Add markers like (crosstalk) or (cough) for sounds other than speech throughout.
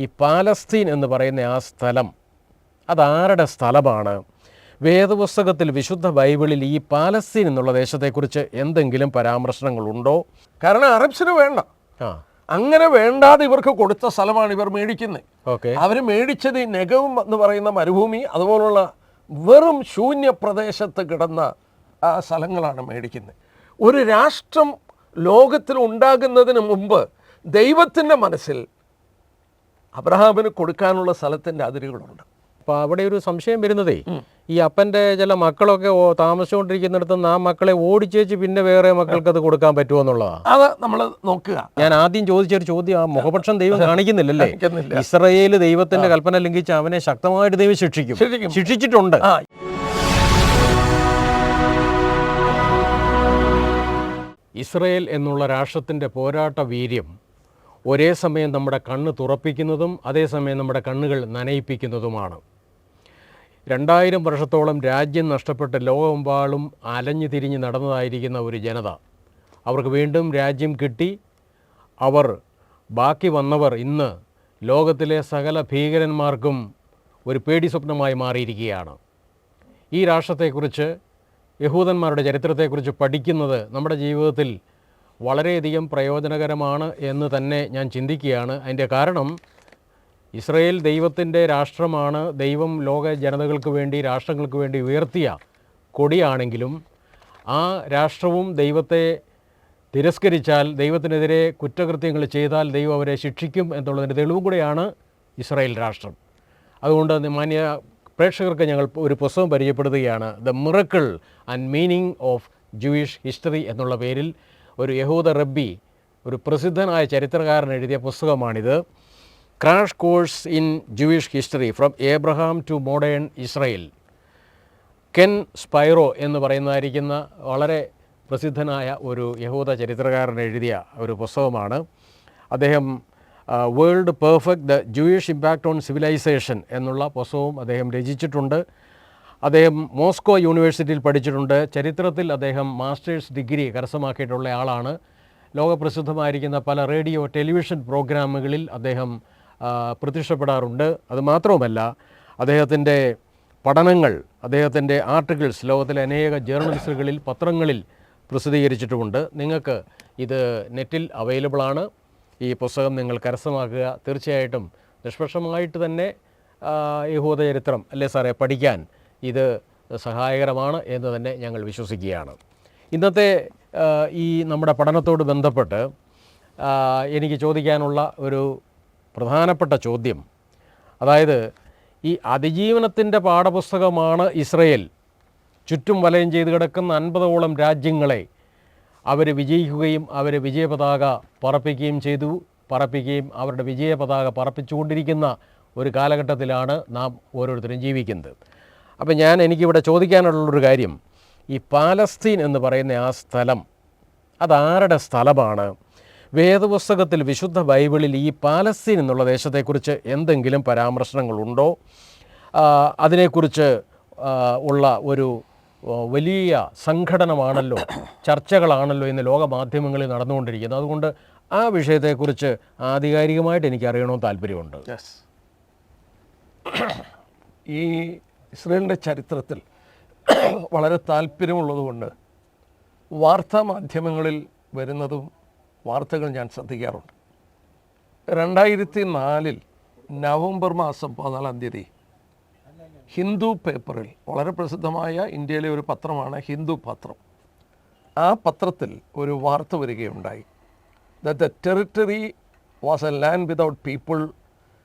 ഈ പാലസ്തീൻ എന്ന് പറയുന്ന ആ സ്ഥലം അതാരുടെ സ്ഥലമാണ്? വേദപുസ്തകത്തിൽ വിശുദ്ധ ബൈബിളിൽ ഈ പാലസ്തീൻ എന്നുള്ള ദേശത്തെക്കുറിച്ച് എന്തെങ്കിലും പരാമർശങ്ങളുണ്ടോ? കാരണം അറബ്സിന് വേണ്ട. ആ. അങ്ങനെ വേണ്ടാതെ ഇവർക്ക് കൊടുത്ത സ്ഥലമാണ് ഇവർ മേടിക്കുന്നത് ഓക്കെ. അവർ മേടിച്ചത് ഈ നെഗവും എന്ന് പറയുന്ന മരുഭൂമി അതുപോലുള്ള വെറും ശൂന്യ പ്രദേശത്ത് കിടന്ന ആ സ്ഥലങ്ങളാണ് മേടിക്കുന്നത് ഒരു രാഷ്ട്രം ലോകത്തിൽ ഉണ്ടാകുന്നതിന് മുമ്പ് ദൈവത്തിന്റെ മനസ്സിൽ അബ്രഹാമിന് കൊടുക്കാനുള്ള സ്ഥലത്തിന്റെ അതിരുകളുണ്ട്. അപ്പോൾ അവിടെ ഒരു സംശയം വരുന്നതേ ഈ അപ്പന്റെ ചില മക്കളൊക്കെ ഓ- താമസിച്ചുകൊണ്ടിരിക്കുന്നിടത്ത് നിന്ന് ആ മക്കളെ ഓടിച്ചേച്ച് പിന്നെ വേറെ മക്കൾക്ക് അത് കൊടുക്കാൻ പറ്റുമോ എന്നുള്ളതാണ് അത് നമ്മൾ നോക്കുക. ഞാൻ ആദ്യം ചോദിച്ച ഒരു ചോദ്യം ആ മുഖപക്ഷം ദൈവം കാണിക്കുന്നില്ലല്ലേ? കാണിക്കുന്നില്ല. ഇസ്രയേൽ ദൈവത്തിന്റെ കൽപ്പന ലംഘിച്ച് അവനെ ശക്തമായിട്ട് ദൈവം ശിക്ഷിക്കും. ശിക്ഷിച്ചിട്ടുണ്ട്. ഇസ്രയേൽ എന്നുള്ള രാഷ്ട്രത്തിന്റെ പോരാട്ട വീര്യം ഒരേ സമയം നമ്മുടെ കണ്ണ് തുറപ്പിക്കുന്നതും അതേസമയം നമ്മുടെ കണ്ണുകൾ നനയിപ്പിക്കുന്നതുമാണ്. രണ്ടായിരം വർഷത്തോളം രാജ്യം നഷ്ടപ്പെട്ട് ലോകമെമ്പാടും അലഞ്ഞു തിരിഞ്ഞ് നടന്നതായിരിക്കുന്ന ഒരു ജനത. അവർക്ക് വീണ്ടും രാജ്യം കിട്ടി. അവർ ബാക്കി വന്നവർ ഇന്ന് ലോകത്തിലെ സകല ഭീകരന്മാർക്കും ഒരു പേടി സ്വപ്നമായി മാറിയിരിക്കുകയാണ്. ഈ രാഷ്ട്രത്തെക്കുറിച്ച് യഹൂദന്മാരുടെ ചരിത്രത്തെക്കുറിച്ച് പഠിക്കുന്നത് നമ്മുടെ ജീവിതത്തിൽ വളരെയധികം പ്രയോജനകരമാണ് എന്ന് തന്നെ ഞാൻ ചിന്തിക്കുകയാണ്. അതിന്റെ കാരണം ഇസ്രയേൽ ദൈവത്തിന്റെ രാഷ്ട്രമാണ് ദൈവം ലോക ജനതകൾക്ക് വേണ്ടി രാഷ്ട്രങ്ങൾക്ക് വേണ്ടി ഉയർത്തിയ കൊടിയാണെങ്കിലും ആ രാഷ്ട്രവും ദൈവത്തെ തിരസ്കരിച്ചാൽ ദൈവത്തിനെതിരെ കുറ്റകൃത്യങ്ങൾ ചെയ്താൽ ദൈവം അവരെ ശിക്ഷിക്കും എന്നുള്ളതിന്റെ തെളിവും കൂടെയാണ് ഇസ്രായേൽ രാഷ്ട്രം. അതുകൊണ്ട് മാന്യ പ്രേക്ഷകർക്ക് ഞങ്ങൾ ഒരു പുസ്തകം പരിചയപ്പെടുത്തുകയാണ്. The miracle and meaning of Jewish history എന്നുള്ള പേരിൽ ഒരു യഹൂദ റബ്ബി ഒരു പ്രസിദ്ധനായ ചരിത്രകാരൻ എഴുതിയ പുസ്തകമാണിത്. Crash course in Jewish history from Abraham to modern Israel. Ken Spiro എന്ന് പറയുന്നതായിരിക്കുന്ന വളരെ പ്രസിദ്ധനായ ഒരു യഹൂദ ചരിത്രകാരൻ എഴുതിയ ഒരു പുസ്തകമാണ്. അദ്ദേഹം world perfect the Jewish impact on civilisation എന്നുള്ള പുസ്തകവും അദ്ദേഹം രചിച്ചിട്ടുണ്ട്. അദ്ദേഹം മോസ്കോ യൂണിവേഴ്സിറ്റിയിൽ പഠിച്ചിട്ടുണ്ട്. ചരിത്രത്തിൽ അദ്ദേഹം മാസ്റ്റേഴ്സ് ഡിഗ്രി കരസ്ഥമാക്കിയിട്ടുള്ള ആളാണ്. ലോകപ്രസിദ്ധമായിരിക്കുന്ന പല റേഡിയോ ടെലിവിഷൻ പ്രോഗ്രാമുകളിൽ അദ്ദേഹം പ്രത്യക്ഷപ്പെടാറുണ്ട്. അതുമാത്രവുമല്ല അദ്ദേഹത്തിന്റെ പഠനങ്ങൾ അദ്ദേഹത്തിന്റെ ആർട്ടിക്കിൾസ് ലോകത്തിലെ അനേക ജേർണൽസുകളിൽ പത്രങ്ങളിൽ പ്രസിദ്ധീകരിച്ചിട്ടുമുണ്ട്. നിങ്ങൾക്ക് ഇത് നെറ്റിൽ അവൈലബിളാണ് ഈ പുസ്തകം നിങ്ങൾ കരസ്ഥമാക്കുക. തീർച്ചയായിട്ടും നിഷ്പക്ഷമായിട്ട് തന്നെ യഹൂദ ചരിത്രം അല്ലേ സാറേ പഠിക്കാൻ ഇത് സഹായകരമാണ് എന്ന് തന്നെ ഞങ്ങൾ വിശ്വസിക്കുകയാണ്. ഇന്നത്തെ ഈ നമ്മുടെ പഠനത്തോട് ബന്ധപ്പെട്ട് എനിക്ക് ചോദിക്കാനുള്ള ഒരു പ്രധാനപ്പെട്ട ചോദ്യം. അതായത് ഈ അതിജീവനത്തിന്റെ പാഠപുസ്തകമാണ് ഇസ്രയേൽ. ചുറ്റും വലയം ചെയ്ത് കിടക്കുന്ന അൻപതോളം രാജ്യങ്ങളെ അവർ വിജയിക്കുകയും അവർ വിജയപതാക പറപ്പിക്കുകയും ചെയ്തു. പറപ്പിക്കുകയും അവരുടെ വിജയപതാക പറപ്പിച്ചുകൊണ്ടിരിക്കുന്ന ഒരു കാലഘട്ടത്തിലാണ് നാം ഓരോരുത്തരും ജീവിക്കുന്നത്. അപ്പം ഞാൻ എനിക്കിവിടെ ചോദിക്കാനുള്ളൊരു കാര്യം. ഈ പാലസ്തീൻ എന്ന് പറയുന്ന ആ സ്ഥലം അതാരുടെ സ്ഥലമാണ്? വേദപുസ്തകത്തിൽ വിശുദ്ധ ബൈബിളിൽ ഈ പാലസ്തീൻ എന്നുള്ള ദേശത്തെക്കുറിച്ച് എന്തെങ്കിലും പരാമർശങ്ങളുണ്ടോ? അതിനെക്കുറിച്ച് ഉള്ള ഒരു വലിയ സംഘടനമാണല്ലോ ചർച്ചകളാണല്ലോ ഇന്ന് ലോകമാധ്യമങ്ങളിൽ നടന്നുകൊണ്ടിരിക്കുന്നത്. അതുകൊണ്ട് ആ വിഷയത്തെക്കുറിച്ച് ആധികാരികമായിട്ട് എനിക്ക് അറിയണമെന്ന് താല്പര്യമുണ്ട് ഈ ഇസ്രയേലിന്റെ ചരിത്രത്തിൽ (clears throat) വളരെ താല്പര്യമുള്ളതുകൊണ്ട് വാർത്താ മാധ്യമങ്ങളിൽ വരുന്നതും വാർത്തകൾ ഞാൻ ശ്രദ്ധിക്കാറുണ്ട്. രണ്ടായിരത്തി നാലിൽ നവംബർ മാസം പതിനാലാം തീയതി ഹിന്ദു പേപ്പറിൽ വളരെ പ്രസിദ്ധമായ ഇന്ത്യയിലെ ഒരു പത്രമാണ് ഹിന്ദു പത്രം. ആ പത്രത്തിൽ ഒരു വാർത്ത വരികയുണ്ടായി. That the territory was a land without people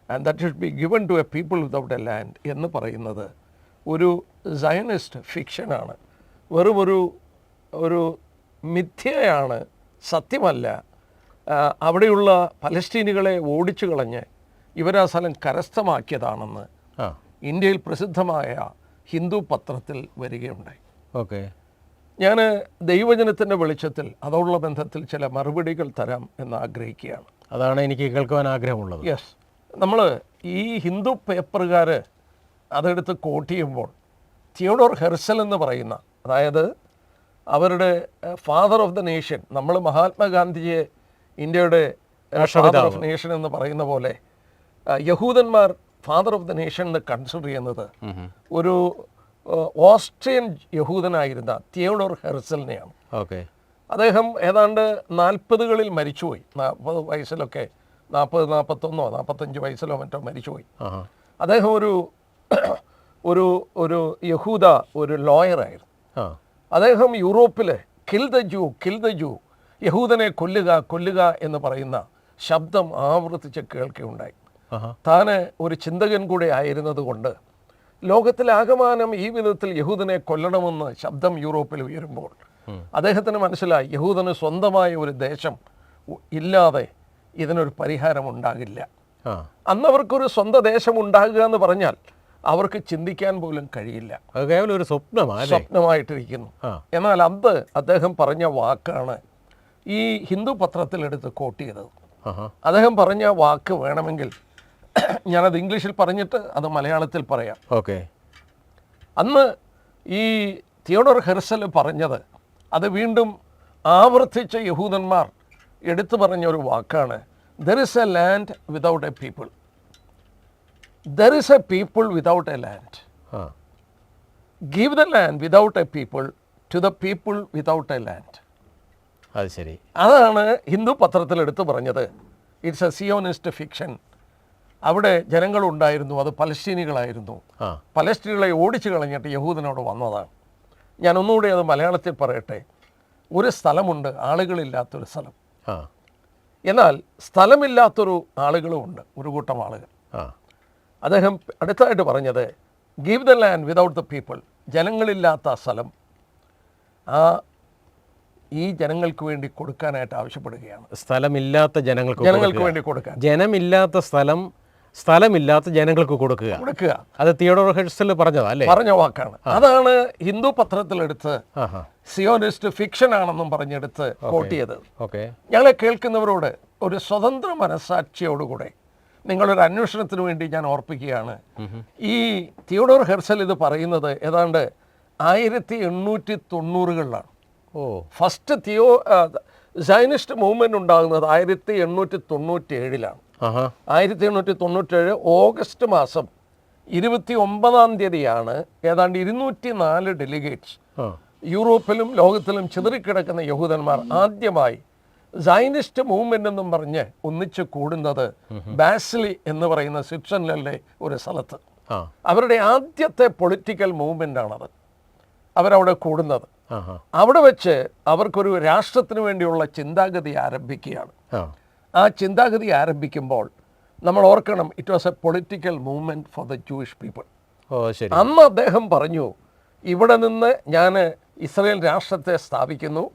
and that should be given to a people without a land എന്ന് പറയുന്നത് ഒരു സയനിസ്റ്റ് ഫിക്ഷനാണ് വെറും ഒരു ഒരു മിഥ്യയാണ് സത്യമല്ല. അവിടെയുള്ള പലസ്തീനികളെ ഓടിച്ചു കളഞ്ഞ് ഇവരാ സ്ഥലം കരസ്ഥമാക്കിയതാണെന്ന് ഇന്ത്യയിൽ പ്രസിദ്ധമായ ഹിന്ദു പത്രത്തിൽ വരികയുണ്ടായി. ഓക്കെ. ഞാൻ ദൈവജനത്തിന്റെ വെളിച്ചത്തിൽ അതോടുള്ള ബന്ധത്തിൽ ചില മറുപടികൾ തരാം എന്ന് ആഗ്രഹിക്കുകയാണ്. അതാണ് എനിക്ക് കേൾക്കുവാൻ ആഗ്രഹമുള്ളത്. യെസ് നമ്മൾ ഈ ഹിന്ദു പേപ്പറുകാർ അതെടുത്ത് കോട്ട് ചെയ്യുമ്പോൾ തിയോഡോർ ഹെർസൽ എന്ന് പറയുന്ന അതായത് അവരുടെ ഫാദർ ഓഫ് ദ നേഷൻ നമ്മൾ മഹാത്മാഗാന്ധിയെ ഇന്ത്യയുടെ ഫാദർ ഓഫ് നേഷൻ എന്ന് പറയുന്ന പോലെ യഹൂദന്മാർ ഫാദർ ഓഫ് ദ നേഷൻ എന്ന് കൺസിഡർ ചെയ്യുന്നത് ഒരു ഓസ്ട്രിയൻ യഹൂദനായിരുന്ന തിയോഡോർ ഹെർസലിനെയാണ്. ഓക്കെ. അദ്ദേഹം ഏതാണ്ട് നാൽപ്പതുകളിൽ മരിച്ചുപോയി. നാൽപ്പത് വയസ്സിലൊക്കെ നാൽപ്പത് നാൽപ്പത്തൊന്നോ നാൽപ്പത്തഞ്ച് വയസ്സിലോ മറ്റോ മരിച്ചുപോയി. അദ്ദേഹം ഒരു ഒരു ഒരു യഹൂദ ഒരു ലോയറായിരുന്നു അദ്ദേഹം യൂറോപ്പിൽ kill the Jew kill the Jew യഹൂദനെ കൊല്ലുക കൊല്ലുക എന്ന് പറയുന്ന ശബ്ദം ആവർത്തിച്ച് കേൾക്കുകയുണ്ടായി. താന് ഒരു ചിന്തകൻ കൂടെ ആയിരുന്നത് കൊണ്ട് ലോകത്തിലാകമാനം ഈ വിധത്തിൽ യഹൂദനെ കൊല്ലണമെന്ന് ശബ്ദം യൂറോപ്പിൽ ഉയരുമ്പോൾ അദ്ദേഹത്തിന് മനസ്സിലായി യഹൂദന് സ്വന്തമായ ഒരു ദേശം ഇല്ലാതെ ഇതിനൊരു പരിഹാരം ഉണ്ടാകില്ല. അന്നവർക്കൊരു സ്വന്തം ദേശം ഉണ്ടാകുക എന്ന് പറഞ്ഞാൽ അവർക്ക് ചിന്തിക്കാൻ പോലും കഴിയില്ല. അത് കേവലം ഒരു സ്വപ്നമാണ് സ്വപ്നമായിട്ടിരിക്കുന്നു. എന്നാൽ അത് അദ്ദേഹം പറഞ്ഞ വാക്കാണ് ഈ ഹിന്ദു പത്രത്തിലെടുത്ത് കോട്ട് ചെയ്തത് അദ്ദേഹം പറഞ്ഞ വാക്ക് വേണമെങ്കിൽ ഞാനത് ഇംഗ്ലീഷിൽ പറഞ്ഞിട്ട് അത് മലയാളത്തിൽ പറയാം. ഓക്കെ. അന്ന് ഈ തിയോഡോർ ഹെർസൽ പറഞ്ഞത് അത് വീണ്ടും ആവർത്തിച്ച യഹൂദന്മാർ എടുത്തു പറഞ്ഞ ഒരു വാക്കാണ്. There is a land without a people there is a people without a land ആ. Give the land without a people to the people without a land അത് ശരി. അതാണ് ഹിന്ദു പത്രത്തിൽ എടുത്തു പറഞ്ഞത്. ഇറ്റ്സ് എ സിയോണിസ്റ്റ് ഫിക്ഷൻ അവിടെ ജനങ്ങളുണ്ടായിരുന്നു അത് പലസ്തീനികളായിരുന്നു. പലസ്തീനികളെ ഓടിച്ചു കളഞ്ഞിട്ട് യഹൂദനോട് വന്നതാണ്. ഞാൻ ഒന്നുകൂടി അത് മലയാളത്തിൽ പറയട്ടെ. ഒരു സ്ഥലമുണ്ട് ആളുകളില്ലാത്തൊരു സ്ഥലം. എന്നാൽ സ്ഥലമില്ലാത്തൊരു ആളുകളുമുണ്ട് ഒരു കൂട്ടം ആളുകൾ. അദ്ദേഹം അടുത്തതായിട്ട് പറഞ്ഞത് give the land without the people ജനങ്ങളില്ലാത്ത സ്ഥലം. ആ ഈ ജനങ്ങൾക്ക് വേണ്ടി കൊടുക്കാനായിട്ട് ആവശ്യപ്പെടുകയാണ്. സ്ഥലമില്ലാത്ത ജനങ്ങൾക്ക് ജനങ്ങൾക്ക് വേണ്ടി കൊടുക്കുക. ജനമില്ലാത്ത സ്ഥലം സ്ഥലമില്ലാത്ത ജനങ്ങൾക്ക് കൊടുക്കുക. കൊടുക്കുക. അത് തിയോഡോർ ഹെഡ്സൽ പറഞ്ഞതാ അല്ലേ? പറഞ്ഞ വാക്കാണ്. അതാണ് ഹിന്ദു പത്രത്തിലെടുത്ത് സിയോനിസ്റ്റ് സിയോണിസ്റ്റ് ഫിക്ഷൻ ആണെന്നും പറഞ്ഞെടുത്ത് കോട്ട് ചെയ്തത് ഓക്കെ. ഞങ്ങളെ കേൾക്കുന്നവരോട് ഒരു സ്വതന്ത്ര മനസ്സാക്ഷിയോടുകൂടെ നിങ്ങളൊരു അന്വേഷണത്തിന് വേണ്ടി ഞാൻ ഓർപ്പിക്കുകയാണ്. ഈ തിയോഡോർ ഹെർസൽ ഇത് പറയുന്നത് ഏതാണ്ട് ആയിരത്തി എണ്ണൂറ്റി തൊണ്ണൂറുകളിലാണ് ഓ. ഫസ്റ്റ് തിയോ സൈനിസ്റ്റ് മൂവ്മെന്റ് ഉണ്ടാകുന്നത് ആയിരത്തി എണ്ണൂറ്റി തൊണ്ണൂറ്റി ഏഴിലാണ് ആയിരത്തി എണ്ണൂറ്റി തൊണ്ണൂറ്റേഴ് ഓഗസ്റ്റ് മാസം ഇരുപത്തി ഒമ്പതാം തീയതിയാണ് ഏതാണ്ട് ഇരുന്നൂറ്റി നാല് ഡെലിഗേറ്റ്സ് യൂറോപ്പിലും ലോകത്തിലും ചിതറിക്കിടക്കുന്ന യഹൂദന്മാർ ആദ്യമായി സൈനിസ്റ്റ് മൂവ്മെന്റ് എന്നും പറഞ്ഞ് ഒന്നിച്ച് കൂടുന്നത് ബാസ്ലി എന്ന് പറയുന്ന സ്വിറ്റ്സർലൻഡിലെ ഒരു സ്ഥലത്ത്. അവരുടെ ആദ്യത്തെ പൊളിറ്റിക്കൽ മൂവ്മെന്റ് ആണത്. അവരവിടെ കൂടുന്നത്. അവിടെ വെച്ച് അവർക്കൊരു രാഷ്ട്രത്തിന് വേണ്ടിയുള്ള ചിന്താഗതി ആരംഭിക്കുകയാണ്. ആ. ചിന്താഗതി ആരംഭിക്കുമ്പോൾ നമ്മൾ ഓർക്കണം it was a political movement for the Jewish people അന്ന് അദ്ദേഹം പറഞ്ഞു ഇവിടെ നിന്ന് ഞാൻ ഇസ്രയേൽ രാഷ്ട്രത്തെ സ്ഥാപിക്കുന്നു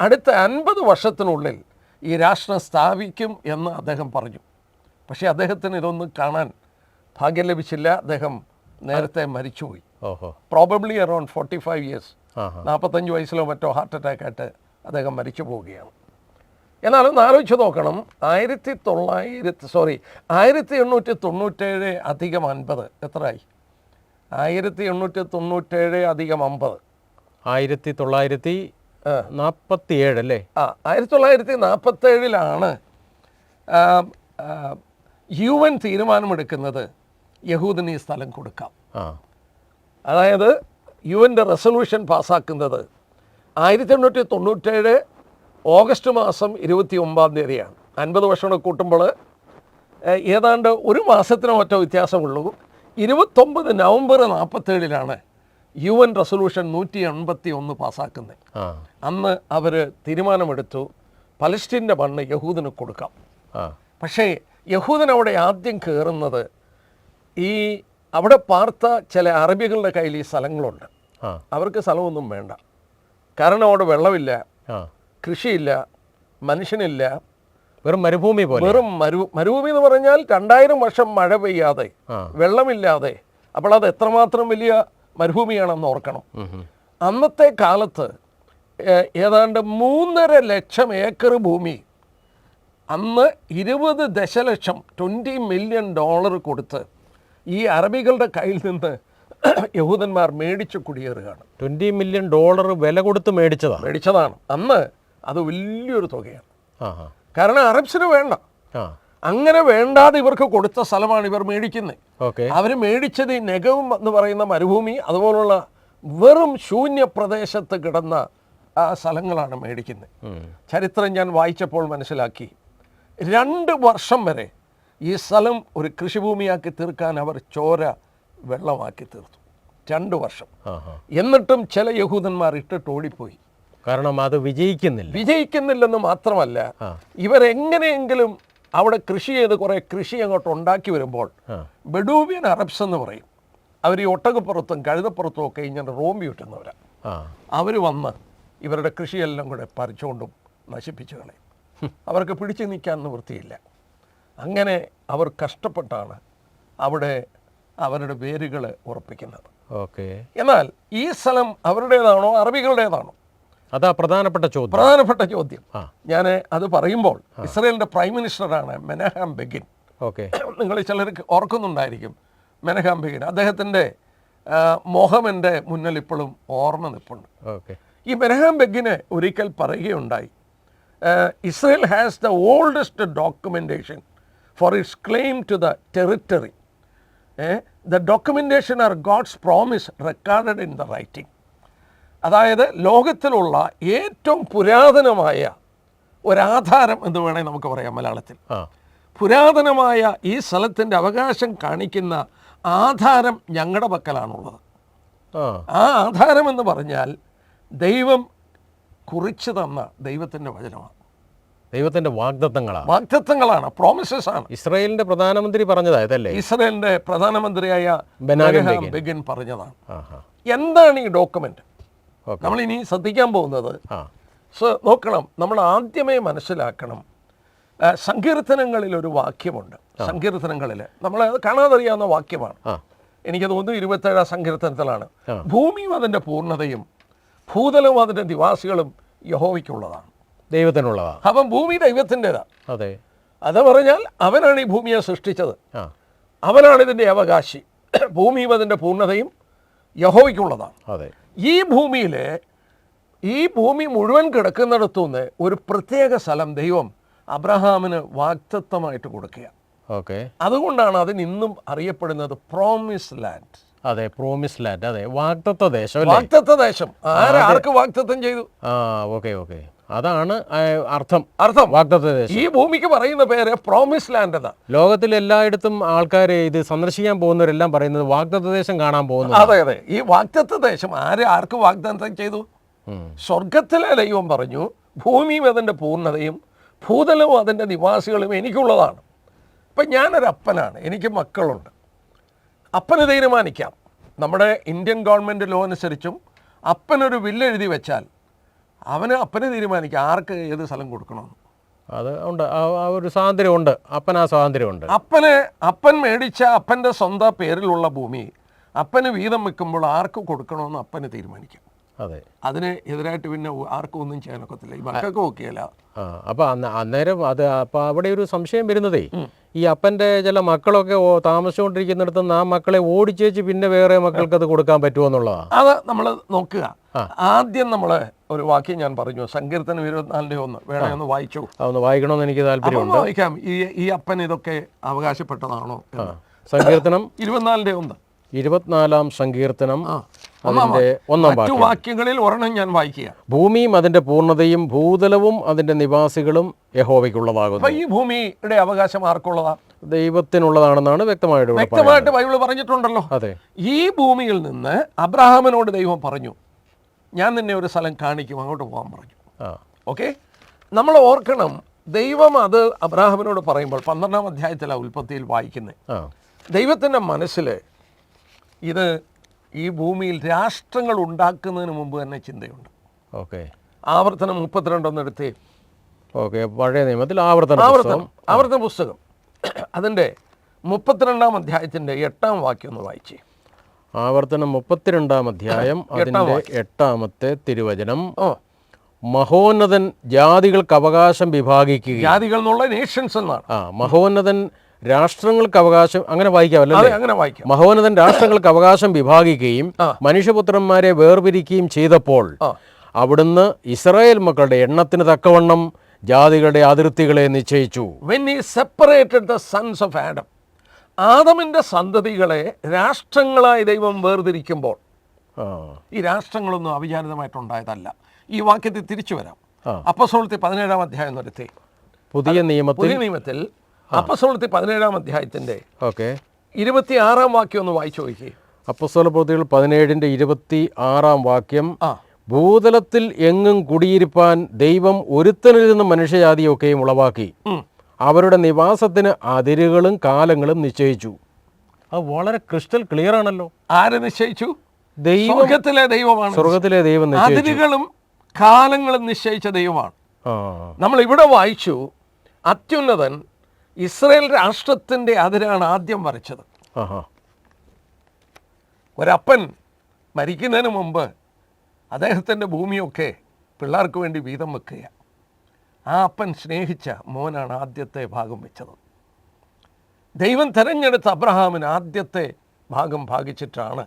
അടുത്ത അൻപത് വർഷത്തിനുള്ളിൽ ഈ രാഷ്ട്രം സ്ഥാപിക്കും എന്ന് അദ്ദേഹം പറഞ്ഞു. പക്ഷേ അദ്ദേഹത്തിന് ഇതൊന്നും കാണാൻ ഭാഗ്യം ലഭിച്ചില്ല. അദ്ദേഹം നേരത്തെ മരിച്ചുപോയി. Probably around forty five years നാൽപ്പത്തഞ്ച് വയസ്സിലോ മറ്റോ ഹാർട്ട് അറ്റാക്ക് ആയിട്ട് അദ്ദേഹം മരിച്ചു പോവുകയാണ് എന്നാൽ ഒന്ന് ആലോചിച്ച് നോക്കണം. ആയിരത്തി തൊള്ളായിരത്തി സോറി ആയിരത്തി എണ്ണൂറ്റി തൊണ്ണൂറ്റേഴ് അധികം അൻപത്. എത്രയായി? ആയിരത്തി എണ്ണൂറ്റി തൊണ്ണൂറ്റേഴ് അധികം അമ്പത്. ആയിരത്തി തൊള്ളായിരത്തി ആ. നാൽപ്പത്തി ഏഴ് അല്ലേ? ആ ആയിരത്തി തൊള്ളായിരത്തി നാൽപ്പത്തേഴിലാണ് യു എൻ തീരുമാനമെടുക്കുന്നത് യഹൂദിന് ഈ സ്ഥലം കൊടുക്കാം. അതായത് യു എന്റെ റെസൊല്യൂഷൻ പാസ്സാക്കുന്നത് ആയിരത്തി എണ്ണൂറ്റി തൊണ്ണൂറ്റേഴ് ഓഗസ്റ്റ് മാസം ഇരുപത്തി ഒമ്പതാം തീയതിയാണ്. അൻപത് വർഷം കൂടെ കൂട്ടുമ്പോൾ ഏതാണ്ട് ഒരു മാസത്തിനോ മറ്റോ വ്യത്യാസമുള്ളൂ. ഇരുപത്തൊമ്പത് നവംബർ നാൽപ്പത്തേഴിലാണ് യു എൻ റെസൊല്യൂഷൻ നൂറ്റി എൺപത്തി ഒന്ന് പാസ്സാക്കുന്നത് അന്ന് അവർ തീരുമാനമെടുത്തു പലസ്തീന്റെ മണ്ണ് യഹൂദിന് കൊടുക്കാം. പക്ഷേ യഹൂദൻ അവിടെ ആദ്യം കയറുന്നത് ഈ അവിടെ പാർത്ത ചില അറബികളുടെ കയ്യിൽ ഈ സ്ഥലങ്ങളുണ്ട്. അവർക്ക് സ്ഥലമൊന്നും വേണ്ട. കാരണം അവിടെ വെള്ളമില്ല കൃഷിയില്ല മനുഷ്യനില്ല. വെറും മരുഭൂമി പോലെ. വെറും മരു മരുഭൂമി എന്ന് പറഞ്ഞാൽ രണ്ടായിരം വർഷം മഴ പെയ്യാതെ വെള്ളമില്ലാതെ. അപ്പോൾ അത് എത്രമാത്രം വലിയ മരുഭൂമിയാണെന്ന് ഓർക്കണം. അന്നത്തെ കാലത്ത് ഏതാണ്ട് മൂന്നര ലക്ഷം ഏക്കർ ഭൂമി അന്ന് ഇരുപത് ദശലക്ഷം ട്വന്റി മില്യൺ ഡോളർ കൊടുത്ത് ഈ അറബികളുടെ കയ്യിൽ നിന്ന് (clears throat) യഹൂദന്മാർ മേടിച്ച് കുടിയേറുകയാണ്. ട്വന്റി മില്യൺ ഡോളർ വില കൊടുത്ത് മേടിച്ചതാണ് മേടിച്ചതാണ്. അന്ന് അത് വലിയൊരു തുകയാണ്. കാരണം അറബ്സിന് വേണ്ട. അങ്ങനെ വേണ്ടാതെ ഇവർക്ക് കൊടുത്ത സ്ഥലമാണ് ഇവർ മേടിക്കുന്നത് ഓക്കെ. അവർ മേടിച്ചത് ഈ നെഗവും എന്ന് പറയുന്ന മരുഭൂമി അതുപോലുള്ള വെറും ശൂന്യ പ്രദേശത്ത് കിടന്ന ആ സ്ഥലങ്ങളാണ് മേടിക്കുന്നത് ചരിത്രം ഞാൻ വായിച്ചപ്പോൾ മനസ്സിലാക്കി. രണ്ട് വർഷം വരെ ഈ സ്ഥലം ഒരു കൃഷിഭൂമിയാക്കി തീർക്കാൻ അവർ ചോര വെള്ളമാക്കി തീർത്തു. രണ്ട് വർഷം. എന്നിട്ടും ചില യഹൂദന്മാർ ഇട്ടിട്ട് ഓടിപ്പോയി. കാരണം അത് വിജയിക്കുന്നില്ല. വിജയിക്കുന്നില്ലെന്ന് മാത്രമല്ല. ഇവരെങ്ങനെയെങ്കിലും അവിടെ കൃഷി ചെയ്ത് കുറേ കൃഷി അങ്ങോട്ട് ഉണ്ടാക്കി വരുമ്പോൾ ബഡൂബിയൻ അറബ്സ് എന്ന് പറയും. അവർ ഈ ഒട്ടകപ്പുറത്തും കഴുതപ്പുറത്തും ഒക്കെ ഇങ്ങനെ റോമ്പി കിട്ടുന്നവരാണ് അവർ വന്ന് ഇവരുടെ കൃഷിയെല്ലാം കൂടെ പറിച്ചുകൊണ്ടും നശിപ്പിച്ചു കളയും. അവർക്ക് പിടിച്ചു നിൽക്കാൻ നിവൃത്തിയില്ല. അങ്ങനെ അവർ കഷ്ടപ്പെട്ടാണ് അവിടെ അവരുടെ വേരുകൾ ഉറപ്പിക്കുന്നത്. ഓക്കെ. എന്നാൽ ഈ സ്ഥലം അവരുടേതാണോ അറബികളുടേതാണോ? അതാ പ്രധാനപ്പെട്ട ചോദ്യം. പ്രധാനപ്പെട്ട ചോദ്യം. ഞാൻ അത് പറയുമ്പോൾ ഇസ്രയേലിന്റെ പ്രൈം മിനിസ്റ്ററാണ് മെനഹാം ബെഗിൻ. ഓക്കെ. നിങ്ങൾ ചിലർക്ക് ഓർക്കുന്നുണ്ടായിരിക്കും മെനഹാം ബെഗിൻ. അദ്ദേഹത്തിന്റെ മോഹം എന്റെ മുന്നിൽ ഇപ്പോഴും ഓർമ്മ നിൽപ്പുണ്ട്. ഓക്കെ. ഈ മെനഹാം ബെഗിന് ഒരിക്കൽ പറയുകയുണ്ടായി Israel has the oldest documentation for its claim to the territory the documentation are God's promise recorded in the writing അതായത് ലോകത്തിലുള്ള ഏറ്റവും പുരാതനമായ ഒരാധാരം എന്ന് വേണേൽ നമുക്ക് പറയാം മലയാളത്തിൽ. പുരാതനമായ ഈ സ്ഥലത്തിന്റെ അവകാശം കാണിക്കുന്ന ആധാരം ഞങ്ങളുടെ പക്കലാണുള്ളത്. ആ. ആധാരം എന്ന് പറഞ്ഞാൽ ദൈവം കുറിച്ചു തന്ന ദൈവത്തിന്റെ വചനമാണ്. ദൈവത്തിന്റെ വാഗ്ദത്തങ്ങളാണ്. വാഗ്ദത്തങ്ങളാണ് പ്രോമിസസ് ആണ്. ഇസ്രായേലിന്റെ പ്രധാനമന്ത്രി പറഞ്ഞതായതല്ലേ ഇസ്രായേലിന്റെ ഇസ്രയേലിന്റെ പ്രധാനമന്ത്രിയായ ബെഗിൻ. പറഞ്ഞതാണ്. എന്താണ് ഈ ഡോക്യുമെന്റ് ഓക്കെ നമ്മൾ ഇനി ശ്രദ്ധിക്കാൻ പോകുന്നത് സോ നോക്കണം നമ്മൾ ആദ്യമേ മനസ്സിലാക്കണം. സങ്കീർത്തനങ്ങളിൽ ഒരു വാക്യമുണ്ട്. സങ്കീർത്തനങ്ങളിൽ നമ്മൾ കാണാതറിയാവുന്ന വാക്യമാണ്. എനിക്ക് തോന്നുന്നു ഇരുപത്തേഴാം സങ്കീർത്തനത്തിലാണ്. ഭൂമിയും അതിന്റെ പൂർണതയും ഭൂതലവും അതിന്റെ നിവാസികളും യഹോവയ്ക്കുള്ളതാണ്. ദൈവത്തിനുള്ളതാണ് അപ്പം ഭൂമി ദൈവത്തിന്റെതാണ് അതെ. അത് പറഞ്ഞാൽ അവനാണ് ഈ ഭൂമിയെ സൃഷ്ടിച്ചത്. അവനാണ് ഇതിന്റെ അവകാശി. ഭൂമിയും അതിന്റെ പൂർണതയും യഹോവയ്ക്കുള്ളതാണ്. അതെ. ഈ ഭൂമിയിൽ ഈ ഭൂമി മുഴുവൻ കിടക്കുന്നിടത്തുനിന്ന് ഒരു പ്രത്യേക സ്ഥലം ദൈവം അബ്രഹാമിന് വാക്തത്വമായിട്ട് കൊടുക്കുക ഓക്കെ. അതുകൊണ്ടാണ് അതിന് ഇന്നും അറിയപ്പെടുന്നത് പ്രോമിസ് ലാൻഡ് അതെ പ്രോമിസ് ലാൻഡ് അതെ വാക്തത്വ ദേശം വാക്തത്വ ദേശം. ആരാർക്ക് വാക്തത്വം ചെയ്തു? ആ ഓക്കെ ഓക്കെ. അതാണ് അർത്ഥം. അർത്ഥം. വാഗ്ദത്ത ഈ ഭൂമിക്ക് പറയുന്ന പേര് പ്രോമിസ് ലാൻഡ് എന്നാ. ലോകത്തിൽ എല്ലായിടത്തും ആൾക്കാർ ഇത് സന്ദർശിക്കാൻ പോകുന്നവരെല്ലാം പറയുന്നത് വാഗ്ദത്ത ദേശം കാണാൻ പോകുന്നു അതെ അതെ. ഈ വാഗ്ദത്ത ദേശം ആര് ആർക്ക് വാഗ്ദാനം ചെയ്തു. സ്വർഗത്തിലെ ദൈവം പറഞ്ഞു ഭൂമിയും അതിന്റെ പൂർണതയും ഭൂതലവും അതിന്റെ നിവാസികളും എനിക്കുള്ളതാണ്. ഇപ്പം ഞാനൊരപ്പനാണ് എനിക്ക് മക്കളുണ്ട്. അപ്പന് തീരുമാനിക്കാം. നമ്മുടെ ഇന്ത്യൻ ഗവൺമെന്റ് ലോ അനുസരിച്ചും അപ്പനൊരു ബില്ല് എഴുതി വെച്ചാൽ അവന് അപ്പനെ തീരുമാനിക്കുക ആർക്ക് ഏത് സ്ഥലം കൊടുക്കണമെന്ന്. അത് ഉണ്ട്. ആ ഒരു ഒരു സ്വാതന്ത്ര്യമുണ്ട് അപ്പൻ ആ സ്വാതന്ത്ര്യമുണ്ട് അപ്പന് അപ്പൻ മേടിച്ച അപ്പന്റെ സ്വന്തം പേരിലുള്ള ഭൂമി അപ്പന് വീതം വെക്കുമ്പോൾ ആർക്ക് കൊടുക്കണമെന്ന് അപ്പന് തീരുമാനിക്കാം. അതെ. അതിന് എതിരായിട്ട് പിന്നെ ആർക്കും ഒന്നും ചെയ്യാനൊക്കത്തില്ല ഈ മക്കൾക്ക് ഓക്കെയല്ല ആ അന്ന് അന്നേരം അത് അപ്പോൾ അവിടെ ഒരു സംശയം വരുന്നതേ. ഈ അപ്പന്റെ ചില മക്കളൊക്കെ ഓ താമസിച്ചുകൊണ്ടിരിക്കുന്നിടത്ത് നിന്ന് ആ മക്കളെ ഓടിച്ചേച്ച് പിന്നെ വേറെ മക്കൾക്ക് അത് കൊടുക്കാൻ പറ്റുമോ എന്നുള്ളതാണ് അത് നമ്മൾ നോക്കുക. ആദ്യം നമ്മൾ ഒരു വാക്യം ഞാൻ പറഞ്ഞു സങ്കീർത്തനം ഇരുപത്തിനാലിന്റെ ഒന്ന്. വേണേ ഒന്ന് വായിച്ചു? അതൊന്ന് വായിക്കണമെന്ന് എനിക്ക് താല്പര്യം വായിക്കാം. ഈ ഈ അപ്പൻ ഇതൊക്കെ അവകാശപ്പെട്ടതാണോ സങ്കീർത്തനം ഇരുപത്തിനാലിന്റെ ഒന്ന്. ഇരുപത്തിനാലാം സങ്കീർത്തനം മറ്റു വാക്യങ്ങളിൽ ഒരെണ്ണം ഞാൻ വായിക്കുക. ഭൂമിയും അതിന്റെ പൂർണതയും ഭൂതലവും അതിന്റെ നിവാസികളും യഹോവയ്ക്കുള്ളതാകുന്നു. ഈ ഭൂമിയുടെ അവകാശം ആർക്കുള്ളതാ? ദൈവത്തിനുള്ളതാണെന്നാണ് വ്യക്തമായിട്ട്. വ്യക്തമായിട്ട് ബൈബിൾ പറഞ്ഞിട്ടുണ്ടല്ലോ. അതെ. ഈ ഭൂമിയിൽ നിന്ന് അബ്രഹാമിനോട് ദൈവം പറഞ്ഞു ഞാൻ നിന്നെ ഒരു സ്ഥലം കാണിക്കും അങ്ങോട്ട് പോകാൻ പറഞ്ഞു. ആ. ഓക്കെ? നമ്മൾ ഓർക്കണം ദൈവം അത് അബ്രാഹാമിനോട് പറയുമ്പോൾ പന്ത്രണ്ടാം അധ്യായത്തിലാണ് ഉൽപ്പത്തിയിൽ വായിക്കുന്നത് ദൈവത്തിന്റെ മനസ്സിൽ ഇത് ഈ ഭൂമിയിൽ രാഷ്ട്രങ്ങൾ ഉണ്ടാക്കുന്നതിന് മുമ്പ് തന്നെ ചിന്തയുണ്ട്. ഓക്കെ. ആവർത്തനം മുപ്പത്തിരണ്ടൊന്നെടുത്ത് ഓക്കെ പഴയ നിയമത്തിൽ ആവർത്തനം ആവർത്തനം ആവർത്തന പുസ്തകം. അതിന്റെ മുപ്പത്തിരണ്ടാം അധ്യായത്തിന്റെ എട്ടാം വാക്യം ഒന്ന് വായിച്ചേ. ആവർത്തനം മുപ്പത്തിരണ്ടാം അധ്യായം (laughs) അതിന്റെ എട്ടാമത്തെ തിരുവചനം. മഹോന്നതൻ ജാതികൾക്ക് അവകാശം വിഭാഗിക്കുക ജാതികൾ എന്നുള്ള നേഷൻസ് എന്നാണ്. ആ മഹോന്നതൻ രാഷ്ട്രങ്ങൾക്ക് അവകാശം അങ്ങനെ വായിക്കാമല്ലോ അങ്ങനെ വായിക്കാം. മഹോന്നതൻ രാഷ്ട്രങ്ങൾക്ക് അവകാശം വിഭാഗിക്കുകയും മനുഷ്യപുത്രന്മാരെ വേർപിരിക്കുകയും ചെയ്തപ്പോൾ. അവിടുന്ന് ഇസ്രായേൽ മക്കളുടെ എണ്ണത്തിന് തക്കവണ്ണം ജാതികളുടെ അതിർത്തികളെ നിശ്ചയിച്ചു. When he separated the sons of Adam ആദമിന്റെ സന്തതികളെ രാഷ്ട്രങ്ങളായി ദൈവം വേർതിരിക്കുമ്പോൾ ഈ രാഷ്ട്രങ്ങളൊന്നും അവിചാരിതമായിട്ടുണ്ടായതല്ല. ഈ വാക്യത്തിൽ തിരിച്ചു വരാം. അപ്പസോളത്തിൽ പതിനേഴാം അധ്യായം നിർത്തി പുതിയ നിയമത്തിൽ പുതിയ നിയമത്തിൽ അപ്പസോളത്തിൽ പതിനേഴാം അധ്യായത്തിന്റെ ഓക്കെ. ഇരുപത്തിയാറാം വാക്യം ഒന്ന് വായിച്ചു നോക്കി. അപ്പസ്തല പ്രവൃത്തികൾ പതിനേഴിന്റെ ഇരുപത്തി ആറാം വാക്യം ഭൂതലത്തിൽ എങ്ങും കുടിയിരിപ്പാൻ ദൈവം ഒരുത്തനിൽ നിന്ന് മനുഷ്യജാതിയൊക്കെയും ഉളവാക്കി. അവരുടെ നിവാസത്തിന് അതിരുകളും കാലങ്ങളും നിശ്ചയിച്ചു. അത് വളരെ ക്രിസ്റ്റൽ ക്ലിയർ ആണല്ലോ. ആരെ നിശ്ചയിച്ചു? ദൈവത്തിലെ ദൈവമാണ്. സ്വർഗത്തിലെ ദൈവം അതിരുകളും കാലങ്ങളും നിശ്ചയിച്ച ദൈവമാണ്. നമ്മൾ ഇവിടെ വായിച്ചു അത്യുന്നതൻ ഇസ്രയേൽ രാഷ്ട്രത്തിന്റെ അതിരാണ് ആദ്യം വരച്ചത് ഒരപ്പൻ മരിക്കുന്നതിന് മുമ്പ് അദ്ദേഹത്തിന്റെ ഭൂമിയൊക്കെ പിള്ളേർക്ക് വേണ്ടി വീതം വെക്കുക ആ അപ്പൻ സ്നേഹിച്ച മോനാണ് ആദ്യത്തെ ഭാഗം വെച്ചത്. ദൈവം തെരഞ്ഞെടുത്ത അബ്രഹാമിന് ആദ്യത്തെ ഭാഗം ഭാഗിച്ചിട്ടാണ്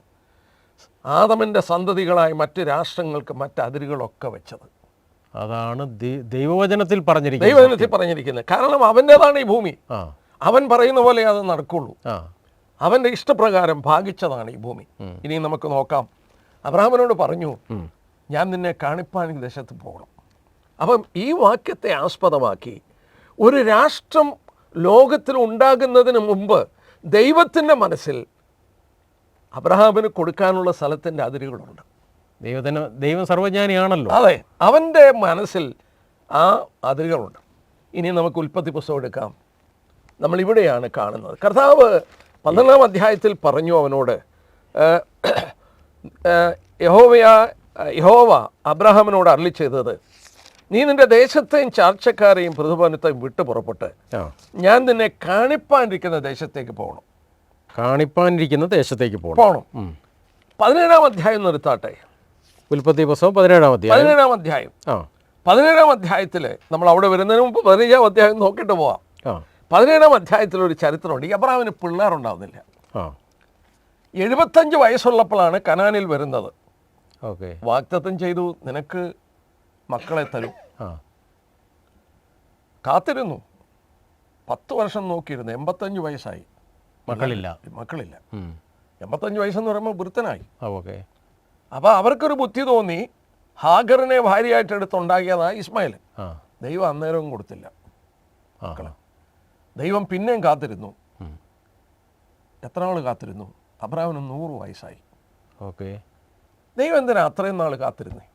ആദമിന്റെ സന്തതികളായി മറ്റ് രാഷ്ട്രങ്ങൾക്ക് മറ്റ് അതിരുകളൊക്കെ വെച്ചത്. അതാണ് ദൈവവചനത്തിൽ പറഞ്ഞിരിക്കുന്നത്. ദൈവവചനത്തിൽ പറഞ്ഞിരിക്കുന്നത്. കാരണം അവന്റെതാണ് ഈ ഭൂമി. അവൻ പറയുന്ന പോലെ അത് നടക്കുള്ളൂ. അവന്റെ ഇഷ്ടപ്രകാരം ഭാഗിച്ചതാണ് ഈ ഭൂമി. ഇനി നമുക്ക് നോക്കാം. അബ്രാഹ്മനോട് പറഞ്ഞു ഞാൻ നിന്നെ കാണിപ്പാൻ ദേശത്ത് പോകണം. അപ്പം ഈ വാക്യത്തെ ആസ്പദമാക്കി ഒരു രാഷ്ട്രം ലോകത്തിൽ ഉണ്ടാകുന്നതിന് മുമ്പ് ദൈവത്തിന്റെ മനസ്സിൽ അബ്രഹാമിന് കൊടുക്കാനുള്ള സ്ഥലത്തിന്റെ അതിരുകളുണ്ട്. ദൈവത്തിന് ദൈവം സർവജ്ഞാനിയാണല്ലോ. അതെ അവന്റെ മനസ്സിൽ ആ അതിരുകളുണ്ട്. ഇനി നമുക്ക് ഉൽപ്പത്തി പുസ്തകം എടുക്കാം. നമ്മളിവിടെയാണ് കാണുന്നത്. കർത്താവ് പന്ത്രണ്ടാം അധ്യായത്തിൽ പറഞ്ഞു അവനോട് യഹോവയ യഹോവ അബ്രഹാമിനോട് അരളി ചെയ്തത് നീ നിന്റെ ദേശത്തെയും ചാർച്ചക്കാരെയും പ്രതിഭവനത്തെയും വിട്ടു പുറപ്പെട്ട്. ഞാൻ നിന്നെ കാണിപ്പാനിരിക്കുന്ന ദേശത്തേക്ക് പോകണം. കാണിപ്പാനിരിക്കുന്ന ദേശത്തേക്ക് പോകണം. പോകണം. പതിനേഴാം അധ്യായം നിർത്താട്ടെ ഉൽപ്പത്തി പുസ്തകം പതിനേഴാം അധ്യായം. പതിനേഴാം അധ്യായം. പതിനേഴാം അധ്യായത്തിൽ നമ്മൾ അവിടെ വരുന്നതിന് മുമ്പ് പതിനഞ്ചാം അധ്യായം നോക്കിയിട്ട് പോവാം. പതിനേഴാം അധ്യായത്തിൽ ഒരു ചരിത്രമുണ്ട്. ഈ അബ്രാമിന് പിള്ളേരുണ്ടാവുന്നില്ല എഴുപത്തഞ്ച് വയസ്സുള്ളപ്പോഴാണ് കനാനിൽ വരുന്നത്. ഓക്കെ. വാഗ്ദത്തം ചെയ്തു നിനക്ക് മക്കളെ തരും. കാത്തിരുന്നു. പത്ത് വർഷം നോക്കിയിരുന്നു. എൺപത്തഞ്ച് വയസ്സായി. മക്കളില്ല. മക്കളില്ല. എൺപത്തഞ്ച് വയസ്സെന്ന് പറയുമ്പോൾ വൃത്തനായി ഓക്കെ. അപ്പോൾ അവർക്കൊരു ബുദ്ധി തോന്നി ഹാഗറിനെ ഭാര്യയായിട്ട് എടുത്തുണ്ടാക്കിയതാണ് ഇസ്മായിൽ. ദൈവം അന്നേരവും കൊടുത്തില്ല. ദൈവം പിന്നെയും കാത്തിരുന്നു. എത്ര നാൾ കാത്തിരുന്നു? അബ്രാമിന് നൂറ് വയസ്സായി. ഓക്കെ. ദൈവം എന്തിനാ അത്രയും നാൾ കാത്തിരുന്നേ?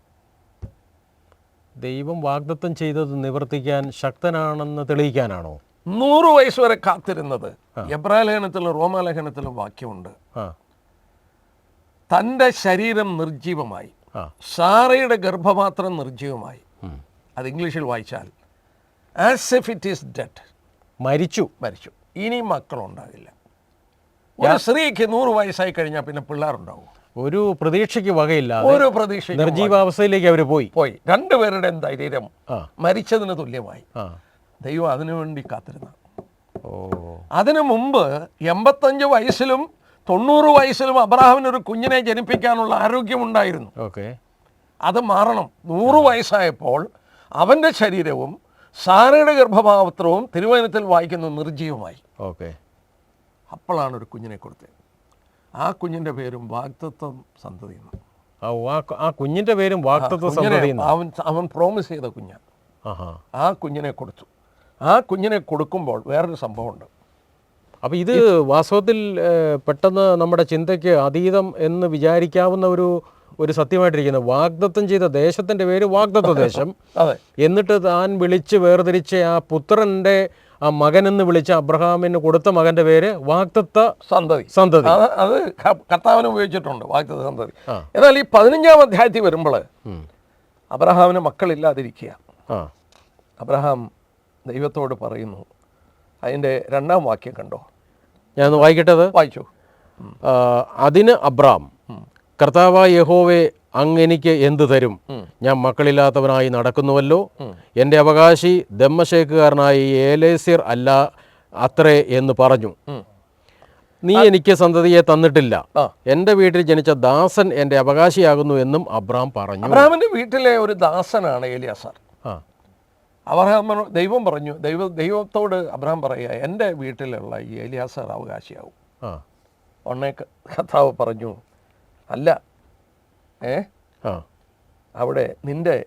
ദൈവം വാഗ്ദത്തം ചെയ്തത് നിവർത്തിക്കാൻ ശക്തനാണെന്ന് തെളിയിക്കാനാണോ? നൂറ് വയസ്സ് വരെ കാത്തിരുന്നത് എബ്രാലേഖനത്തിലും റോമാലേഖനത്തിലും വാക്യമുണ്ട്. ആ. തന്റെ ശരീരം നിർജീവമായി സാറയുടെ ഗർഭപാത്രം നിർജീവമായി അത് ഇംഗ്ലീഷിൽ വായിച്ചാൽ as if it is dead മരിച്ചു. മരിച്ചു. ഇനി മക്കളുണ്ടാകില്ല ഒരു സ്ത്രീക്ക് നൂറ് വയസ്സായി കഴിഞ്ഞാൽ പിന്നെ പിള്ളേരുണ്ടാവും. ഒരു പ്രതീക്ഷയ്ക്ക് വകയില്ല ഒരു പ്രതീക്ഷ നിർജീവാവസ്ഥയിലേക്ക് അവർ പോയി. പോയി. രണ്ടുപേരുടെ ധൈര്യം മരിച്ചതിന് തുല്യമായി. ദൈവം അതിനു വേണ്ടി കാത്തിരുന്നു അതിനു മുമ്പ് എൺപത്തഞ്ച് വയസ്സിലും തൊണ്ണൂറ് വയസ്സിലും അബ്രാഹാമിന് ഒരു കുഞ്ഞിനെ ജനിപ്പിക്കാനുള്ള ആരോഗ്യമുണ്ടായിരുന്നു. ഓക്കെ. അത് മാറണം. നൂറ് വയസ്സായപ്പോൾ അവന്റെ ശരീരവും സാറയുടെ ഗർഭപാത്രവും തിരുവനന്തപുരത്തിൽ വായിക്കുന്ന നിർജീവമായി ഓക്കെ. അപ്പോഴാണ് ഒരു കുഞ്ഞിനെ കൊടുത്തത്. ആ കുഞ്ഞിന്റെ പേരും വാക്തത്വം സന്തതി എന്ന്. ആ കുഞ്ഞിന്റെ പേരും. അവൻ അവൻ പ്രോമിസ് ചെയ്ത കുഞ്ഞാണ് ആ കുഞ്ഞിനെ കൊടുത്തു. ആ കുഞ്ഞിനെ കൊടുക്കുമ്പോൾ വേറൊരു സംഭവമുണ്ട്. അപ്പോൾ ഇത് വാസ്തവത്തിൽ പെട്ടെന്ന് നമ്മുടെ ചിന്തയ്ക്ക് അതീതം എന്ന് വിചാരിക്കാവുന്ന ഒരു ഒരു സത്യമായിട്ടിരിക്കുന്നത് വാഗ്ദത്തം ചെയ്ത ദേശത്തിന്റെ പേര് വാഗ്ദത്ത ദേശം. (laughs) എന്നിട്ട് താൻ വിളിച്ച് വേർതിരിച്ച ആ പുത്രന്റെ ആ മകൻ എന്ന് വിളിച്ച അബ്രഹാമിന് കൊടുത്ത മകന്റെ പേര് വാഗ്ദത്ത സന്തതി. സന്തതി. അത് കർത്താവിന് ഉപയോഗിച്ചിട്ടുണ്ട് വാഗ്ദത്ത സന്തതി. എന്നാൽ ഈ പതിനഞ്ചാം അധ്യായത്തിൽ വരുമ്പോൾ അബ്രഹാമിന് മക്കളില്ലാതിരിക്കുക അബ്രഹാം ദൈവത്തോട് പറയുന്നു അതിന്റെ രണ്ടാം വാക്യം കണ്ടോ? ഞാൻ വായിക്കട്ടത് വായിച്ചു. അതിന് അബ്രാം കർത്താവായ യഹോവെ അങ്ങ് എനിക്ക് എന്ത് തരും? ഞാൻ മക്കളില്ലാത്തവനായി നടക്കുന്നുവല്ലോ. എന്റെ അവകാശി ദമ്മശേക്കുകാരനായ ഏലേസിർ അല്ല അത്രേ എന്ന് പറഞ്ഞു. നീ എനിക്ക് സന്തതിയെ തന്നിട്ടില്ല. എന്റെ വീട്ടിൽ ജനിച്ച ദാസൻ എന്റെ അവകാശിയാകുന്നു എന്നും അബ്രാം പറഞ്ഞു. അബ്രാമിന്റെ വീട്ടിലെ ഒരു ദാസനാണ് ഏലിയാസാർ. അബ്രഹാം ദൈവം പറഞ്ഞു ദൈവ ദൈവത്തോട് അബ്രഹാം പറയുക എന്റെ വീട്ടിലുള്ള ഈ എലിയാസർ അവകാശിയാവും. ഉടനെ ക- കർത്താവ് പറഞ്ഞു അല്ല ഏ? അവിടെ നിന്റെ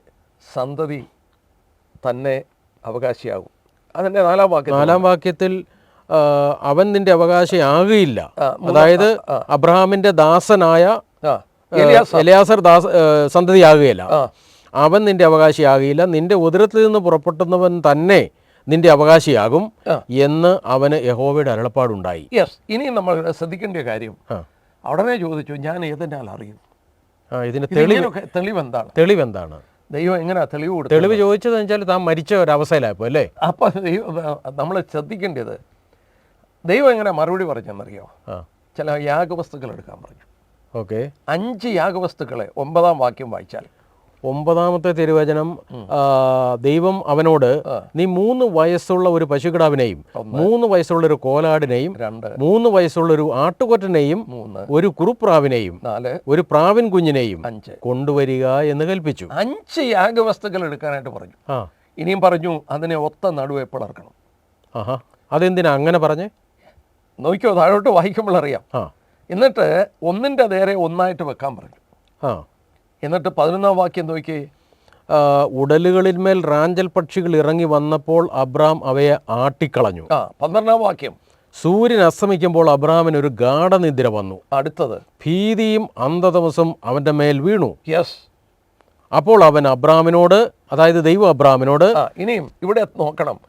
സന്തതി തന്നെ അവകാശിയാകും. അതിന്റെ നാലാം വാക്യം നാലാം വാക്യത്തിൽ അവൻ നിന്റെ അവകാശിയാകുകയില്ല. അതായത് അബ്രഹാമിന്റെ ദാസനായ ദാസ സന്തതിയാകുകയില്ല. അവൻ നിന്റെ അവകാശിയാകില്ല. നിന്റെ ഉദരത്തിൽ നിന്ന് പുറപ്പെട്ടുന്നവൻ തന്നെ നിന്റെ അവകാശിയാകും എന്ന് അവന് യഹോവയുടെ അരുളപ്പാടുണ്ടായി. യെസ് ഇനി നമ്മൾ ശ്രദ്ധിക്കേണ്ട കാര്യം. ഉടനെ ചോദിച്ചു ഞാൻ ഏതിനാൽ അറിയും? തെളിവെന്താണ് ഇതിന് തെളിവ് ദൈവം എങ്ങനെയാ തെളിവ് തെളിവ് ചോദിച്ചത് വെച്ചാൽ താൻ മരിച്ച ഒരവസ്ഥയിലായപ്പോ അല്ലേ? അപ്പൊ ദൈവം നമ്മൾ ശ്രദ്ധിക്കേണ്ടത് ദൈവം എങ്ങനെ മറുപടി പറഞ്ഞെന്നറിയോ? ചില യാഗവസ്തുക്കൾ എടുക്കാൻ പറഞ്ഞു. ഓക്കെ. അഞ്ച് യാഗവസ്തുക്കളെ ഒമ്പതാം വാക്യം വായിച്ചാൽ ഒമ്പതാമത്തെ തിരുവചനം ദൈവം അവനോട് നീ മൂന്ന് വയസ്സുള്ള ഒരു പശുക്കിടാവിനെയും മൂന്ന് വയസ്സുള്ള ഒരു കോലാടിനെയും രണ്ട്. മൂന്ന് വയസ്സുള്ള ഒരു ആട്ടുകൊറ്റനെയും മൂന്ന്. ഒരു കുറുപ്രാവിനെയും നാല്. ഒരു പ്രാവിൻ കുഞ്ഞിനെയും അഞ്ച്. കൊണ്ടുവരിക എന്ന് കൽപ്പിച്ചു. അഞ്ച് യാഗവസ്തുക്കൾ എടുക്കാനായിട്ട് പറഞ്ഞു. ആ. ഇനിയും പറഞ്ഞു അതിനെ ഒത്ത നടുവെ പിളർക്കണം ആഹാ. അതെന്തിനാ അങ്ങനെ പറഞ്ഞേ? നോക്കിയോ താഴോട്ട് വായിക്കുമ്പോൾ അറിയാം. ആ. എന്നിട്ട് ഒന്നിന്റെ നേരെ ഒന്നായിട്ട് വെക്കാൻ പറഞ്ഞു. ആ. എന്നിട്ട് പതിനൊന്നാം വാക്യം നോക്കി ഉടലുകളിന്മേൽ റാഞ്ചൽ പക്ഷികൾ ഇറങ്ങി വന്നപ്പോൾ അബ്രാം അവയെ ആട്ടിക്കളഞ്ഞു. ആ പന്ത്രണ്ടാം വാക്യം. സൂര്യൻ അസ്തമിക്കുമ്പോൾ അബ്രാമിന് ഒരു ഗാഠനിദ്ര വന്നു. അടുത്തത്. ഭീതിയും അന്ധതമസും അവന്റെ മേൽ വീണു. യെസ് അപ്പോൾ അവൻ അബ്രാമിനോട് അതായത് ദൈവം അബ്രാമിനോട് ഇനിയും ഇവിടെ നോക്കണം.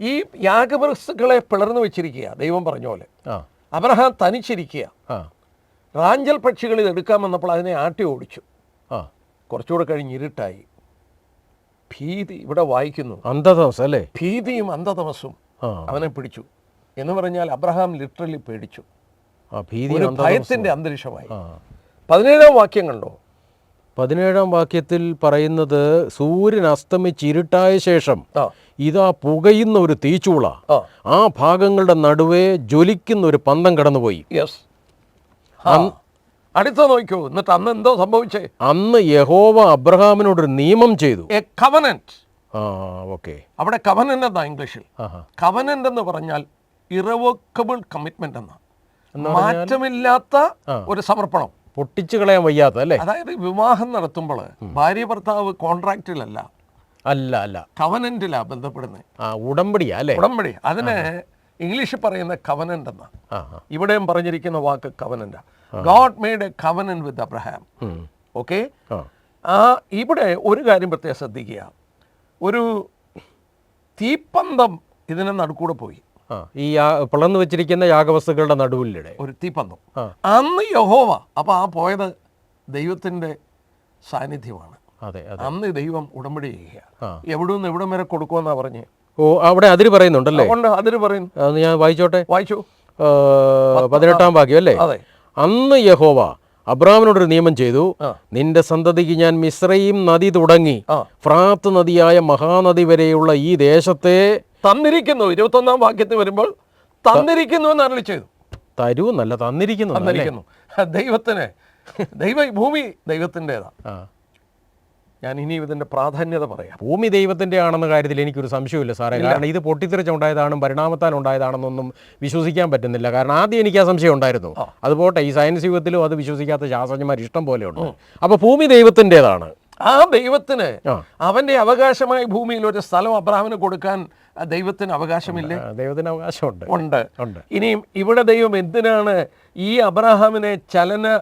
ഈ യാഗവസ്തുക്കളെ പിളർന്നു വെച്ചിരിക്കുക ദൈവം പറഞ്ഞ പോലെ. അബ്രഹാം തനിച്ചിരിക്കുക. റാഞ്ചൽ പക്ഷികൾ ഇത് എടുക്കാൻ വന്നപ്പോൾ അതിനെ ആട്ടി ഓടിച്ചു. കുറച്ചുകൂടെ കഴിഞ്ഞ് ഇരുട്ടായി. ഭീതി ഇവിടെ വായിക്കുന്നു. അന്ധതമസം അല്ലേ? ഭീതിയും അന്ധതമസും അവനെ പിടിച്ചു. എന്ന് പറഞ്ഞാൽ അബ്രഹാം ലിറ്ററലി പേടിച്ചു. ഭയത്തിന്റെ അന്തരീക്ഷമായി. പതിനേഴാം വാക്യം കണ്ടോ? പതിനേഴാം വാക്യത്തിൽ പറയുന്നത് സൂര്യൻ അസ്തമിച്ച് ഇരുട്ടായ ശേഷം ഇതാ പുകയുന്ന ഒരു തീച്ചൂള. ആ. ഭാഗങ്ങളുടെ നടുവേ ജ്വലിക്കുന്ന ഒരു പന്തം കടന്നുപോയി. അടുത്ത നോക്കൂ എന്നിട്ട് അന്ന് എന്തോ സംഭവിച്ചേ? അന്ന് യഹോവ അബ്രഹാമിനോട് ഒരു നിയമം ചെയ്തു. A covenant okay. അവിടെ കവനന്റ് എന്നാ ഇംഗ്ലീഷിൽ? കവനന്റ് എന്ന് പറഞ്ഞാൽ ഇറവോക്കബിൾ കമ്മിറ്റ്മെന്റ് എന്നാ. മാറ്റമില്ലാത്ത ഒരു സമർപ്പണം. പൊട്ടിച്ചു കളയാൻ വയ്യാത്ത അല്ലേ? അതായത് വിവാഹം നടത്തുമ്പോൾ ഭാര്യ ഭർത്താവ് കോൺട്രാക്റ്റിലല്ല അല്ല അല്ല. കവനന്റിലാ ബന്ധപ്പെടുന്നത് ഉടമ്പടിയാ അല്ലേ? ഉടമ്പടി. അതിന് ഇംഗ്ലീഷിൽ പറയുന്ന കവനന്റ് എന്നാ. ഇവിടെയും പറഞ്ഞിരിക്കുന്ന വാക്ക് covenant God made a covenant with Abraham. Okay ഇവിടെ ഒരു കാര്യം പ്രത്യേകം ശ്രദ്ധിക്കുക. ഒരു തീപ്പന്തം ഇതിനെ നടുക്കൂടെ പോയി. ഈ പിളർന്നു വെച്ചിരിക്കുന്ന യാഗവസ്തുക്കളുടെ നടുവിലിടെ. ഒരു തീപ്പന്തം. അന്ന് യഹോവ അപ്പൊ ആ പോയത് ദൈവത്തിന്റെ സാന്നിധ്യമാണ്. അതെ അന്ന് ദൈവം ഉടമ്പടി. ചെയ്യുക എവിടെ നിന്ന് എവിടം വരെ കൊടുക്കുമെന്നാ പറഞ്ഞ്? ഓ അവിടെ അതിര് പറയുന്നുണ്ടല്ലേ? അതിര് പറയുന്നു. ഞാൻ വായിച്ചോട്ടെ? വായിച്ചു. പതിനെട്ടാം ഭാഗ്യം അല്ലേ? അതെ. അന്ന് യഹോവ അബ്രാമിനോടൊരു നിയമം ചെയ്തു നിന്റെ സന്തതിക്ക് ഞാൻ മിശ്രയും നദി തുടങ്ങി. ഫ്രാത്ത് നദിയായ മഹാനദി വരെയുള്ള ഈ ദേശത്തെ തന്നിരിക്കുന്നു. ഇരുപത്തൊന്നാം വാക്യത്തിൽ വരുമ്പോൾ തന്നിരിക്കുന്നു എന്ന് അരളി ചെയ്തു. തരൂ നല്ല തന്നിരിക്കുന്നു തന്നിരിക്കുന്നു. ദൈവത്തിന് ദൈവ ഭൂമി ദൈവത്തിന്റെതാ. ആ. ഞാൻ ഇനി ഇതിന്റെ പ്രാധാന്യത പറയാം. ഭൂമി ദൈവത്തിന്റെ ആണെന്ന കാര്യത്തിൽ എനിക്കൊരു സംശയമില്ല സാറേ. കാരണം ഇത് പൊട്ടിത്തെറിച്ചുണ്ടായതാണ് പരിണാമത്താൽ ഉണ്ടായതാണെന്നൊന്നും വിശ്വസിക്കാൻ പറ്റുന്നില്ല. കാരണം ആദ്യം എനിക്ക് ആ സംശയം ഉണ്ടായിരുന്നു. അത് പോട്ടെ ഈ സയൻസ് യുഗത്തിലും അത് വിശ്വസിക്കാത്ത ശാസ്ത്രജ്ഞന്മാർ ഇഷ്ടം പോലെ ഉണ്ട്. അപ്പോൾ ഭൂമി ദൈവത്തിന്റെതാണ് ആ ദൈവത്തിന് അവന്റെ അവകാശമായി ഭൂമിയിൽ ഒരു സ്ഥലം അബ്രാഹിമിന് കൊടുക്കാൻ ദൈവത്തിന് അവകാശമില്ലേ? ദൈവത്തിന് അവകാശമുണ്ട്. ഉണ്ട്. ഉണ്ട്. ഇനിയും ഇവിടെ ദൈവം എന്തിനാണ് ഈ അബ്രാഹാമിനെ ചലന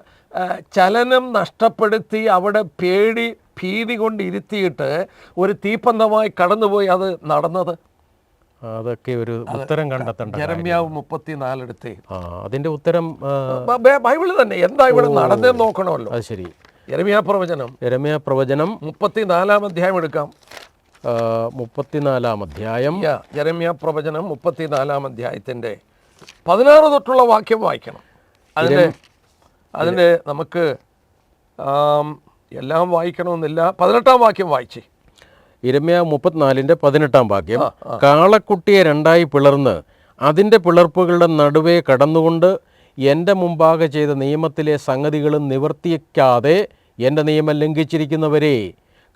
ചലനം നഷ്ടപ്പെടുത്തി അവിടെ പേടി ഭീതി കൊണ്ട് ഇരുത്തിയിട്ട് ഒരു തീപ്പന്തമായി കടന്നുപോയി അത് നടന്നത്? അതൊക്കെ ഒരു ഉത്തരം കണ്ടെത്തണ്ട ജരമ്യാവ് മുപ്പത്തിനാലെടുത്ത്. അതിന്റെ ഉത്തരം ബൈബിൾ തന്നെ. എന്താ ഇവിടെ നടന്നതെന്ന് നോക്കണമല്ലോ. അത് ശരി. ജരമ്യാ പ്രവചനം. രമ്യ പ്രവചനം. മുപ്പത്തിനാലാം അധ്യായം എടുക്കാം. മുപ്പത്തിനാലാം അധ്യായം. യാ, പ്രവചനം മുപ്പത്തിനാലാം അധ്യായത്തിന്റെ പതിനാറ് തൊട്ടുള്ള വാക്യം വായിക്കണം. അതിന്റെ അതിന്റെ നമുക്ക് എല്ലാം വായിക്കണമെന്നില്ല പതിനെട്ടാം വാക്യം വായിച്ചേ. ഇരമ്യ മുപ്പത്തിനാലിന്റെ പതിനെട്ടാം വാക്യം കാളക്കുട്ടിയെ രണ്ടായി പിളർന്ന് അതിന്റെ പിളർപ്പുകളുടെ നടുവേ കടന്നുകൊണ്ട് എന്റെ മുമ്പാകെ ചെയ്ത നിയമത്തിലെ സംഗതികളും നിവർത്തിക്കാതെ എന്റെ നിയമം ലംഘിച്ചിരിക്കുന്നവരെ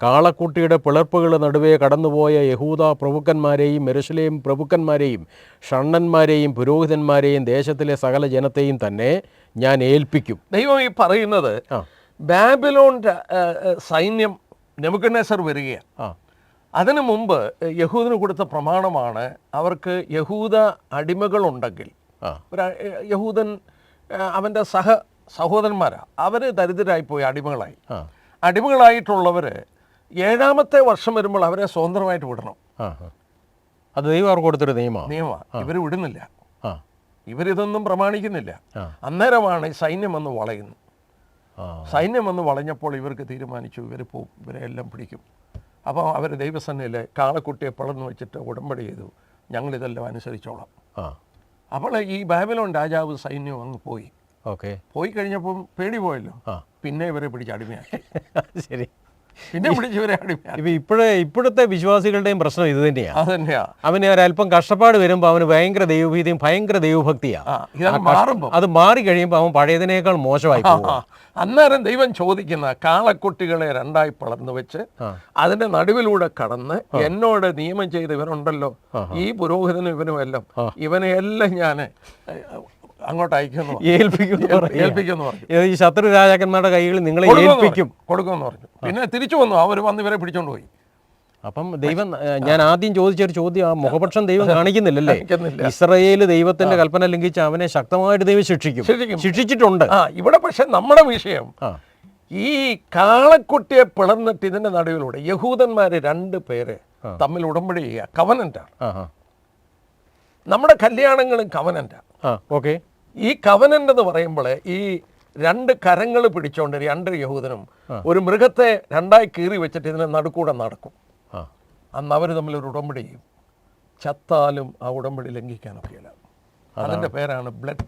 കാളക്കുട്ടിയുടെ പിളർപ്പുകൾ നടുവേ കടന്നുപോയ യഹൂദ പ്രഭുക്കന്മാരെയും മെരുസലേം പ്രഭുക്കന്മാരെയും ഷണ്ണന്മാരെയും പുരോഹിതന്മാരെയും ദേശത്തിലെ സകല ജനത്തെയും തന്നെ ഞാൻ ഏൽപ്പിക്കും. ദൈവം ഈ പറയുന്നത് ഏ, സൈന്യം നെബുക്കനേസർ വരികയാണ്. അതിനു മുമ്പ് യഹൂദിന് കൊടുത്ത പ്രമാണമാണ് അവർക്ക് യഹൂദ അടിമകളുണ്ടെങ്കിൽ യഹൂദൻ അവന്റെ സഹ സഹോദരന്മാരാ അവർ ദരിദ്രരായിപ്പോയി അടിമകളായി. അടിമകളായിട്ടുള്ളവർ ഏഴാമത്തെ വർഷം വരുമ്പോൾ അവരെ സ്വതന്ത്രമായിട്ട് വിടണം. അത് ദൈവം അവർക്ക് കൊടുത്തൊരു നിയമമാണ് നിയമമാണ് ഇവർ വിടുന്നില്ല. ഇവരിതൊന്നും പ്രമാണിക്കുന്നില്ല. അന്നേരമാണ് ഈ സൈന്യം വന്ന് വളയുന്നു ആ സൈന്യം വന്ന് വളഞ്ഞപ്പോൾ ഇവർക്ക് തീരുമാനിച്ചു ഇവർ പോവും ഇവരെ എല്ലാം പിടിക്കും. അപ്പോൾ അവർ ദൈവസന്നയിലെ കാളക്കുട്ടിയെ പിളർന്നു വെച്ചിട്ട് ഉടമ്പടി ചെയ്തു. ഞങ്ങളിതെല്ലാം അനുസരിച്ചോളാം. അപ്പോൾ ഈ ബാബിലോൺ രാജാവ് സൈന്യം അങ്ങ് പോയി. ഓക്കെ. പോയി കഴിഞ്ഞപ്പം പേടി പോയല്ലോ. പിന്നെ ഇവരെ പിടിച്ച് അടിമയാക്കി. (laughs) ശരി. പിന്നെ ഇപ്പൊ ഇപ്പോഴേ ഇപ്പോഴത്തെ വിശ്വാസികളുടെയും പ്രശ്നം ഇത് തന്നെയാണ് അത് തന്നെയാ. അവന് ഒരല്പം കഷ്ടപ്പാട് വരുമ്പോൾ അവന് ഭയങ്കര ദൈവഭീതിയും ഭയങ്കര ദൈവഭക്തിയാണ് ആ ഇതങ്ങ് മാറുമ്പോൾ അത് മാറി കഴിയുമ്പോൾ അവൻ പഴയതിനേക്കാൾ മോശമായി പോകും അന്നേരം ദൈവം ചോദിക്കുന്ന കാളക്കുട്ടികളെ രണ്ടായി പിളർന്നു വെച്ച് അതിന്റെ നടുവിലൂടെ കടന്ന് എന്നോട് നിയമം ചെയ്ത് ഇവനുണ്ടല്ലോ ഈ പുരോഹിതനും ഇവനും എല്ലാം ഇവനെ എല്ലാം ഞാൻ അങ്ങോട്ട് അയക്കുന്നു ഏൽപ്പിക്കുന്നു. പറഞ്ഞു. ഈ ശത്രു രാജാക്കന്മാരുടെ കൈകളിൽ നിങ്ങളെ ഏൽപ്പിക്കും. കൊടുക്കുമെന്ന് പറഞ്ഞു. പിന്നെ തിരിച്ചു വന്നു. അവർ വന്ന് ഇവരെ പിടിച്ചോണ്ട് പോയി. അപ്പം ദൈവം ഞാൻ ആദ്യം ചോദിച്ചൊരു ചോദ്യം ആ മുഖപക്ഷം ദൈവം കാണിക്കുന്നില്ലല്ലേ? കാണിക്കുന്നില്ല. ഇസ്രയേൽ ദൈവത്തിന്റെ കൽപ്പന ലംഘിച്ച് അവനെ ശക്തമായിട്ട് ദൈവം ശിക്ഷിക്കും. ശിക്ഷിച്ചിട്ടുണ്ട്. ആ ഇവിടെ പക്ഷെ നമ്മുടെ വിഷയം ഈ കാളക്കുട്ടിയെ പിളർന്നിട്ട് ഇതിന്റെ നടുവിലൂടെ യഹൂദന്മാര് രണ്ട് പേര് തമ്മിൽ ഉടമ്പടി ചെയ്യുക. കവനന്റാണ് നമ്മുടെ കല്യാണങ്ങളും കവനന്റാണ് ഓക്കെ. ഈ കവനന്റ് എന്ന് പറയുമ്പോൾ ഈ രണ്ട് കരങ്ങൾ പിടിച്ചോണ്ട് രണ്ട് യഹൂദനും ഒരു മൃഗത്തെ രണ്ടായി കീറി വെച്ചിട്ട് ഇതിനെ നടുക്കൂടെ നടക്കും. അന്ന് അവർ തമ്മിൽ ഒരു ഉടമ്പടി ചെയ്യും. ചത്താലും ആ ഉടമ്പടി ലംഘിക്കാനൊക്കെയില്ല അതിന്റെ പേരാണ് ബ്ലഡ്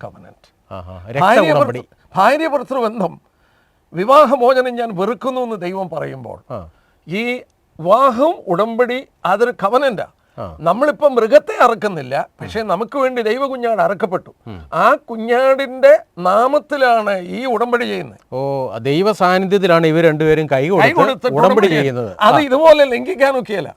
ഉടമ്പടി. ഭാര്യ ഭർത്തൃബന്ധം വിവാഹമോചനം ഞാൻ വെറുക്കുന്നു എന്ന് ദൈവം പറയുമ്പോൾ ഈ വിവാഹം ഉടമ്പടി അതൊരു കവനന്റാ ആ. നമ്മളിപ്പം മൃഗത്തെ അറക്കുന്നില്ല പക്ഷേ നമുക്ക് വേണ്ടി ദൈവ കുഞ്ഞാട് അറക്കപ്പെട്ടു ആ കുഞ്ഞാടിന്റെ നാമത്തിലാണ് ഈ ഉടമ്പടി ചെയ്യുന്നത് ഓ ദൈവ സാന്നിധ്യത്തിലാണ് ഇവർ രണ്ടുപേരും കൈ കൊടുത്ത് ഉടമ്പടി ചെയ്യുന്നത്. അത് ഇതുപോലെ ലംഘിക്കാൻ ലംഘിക്കാനൊക്കെയല്ല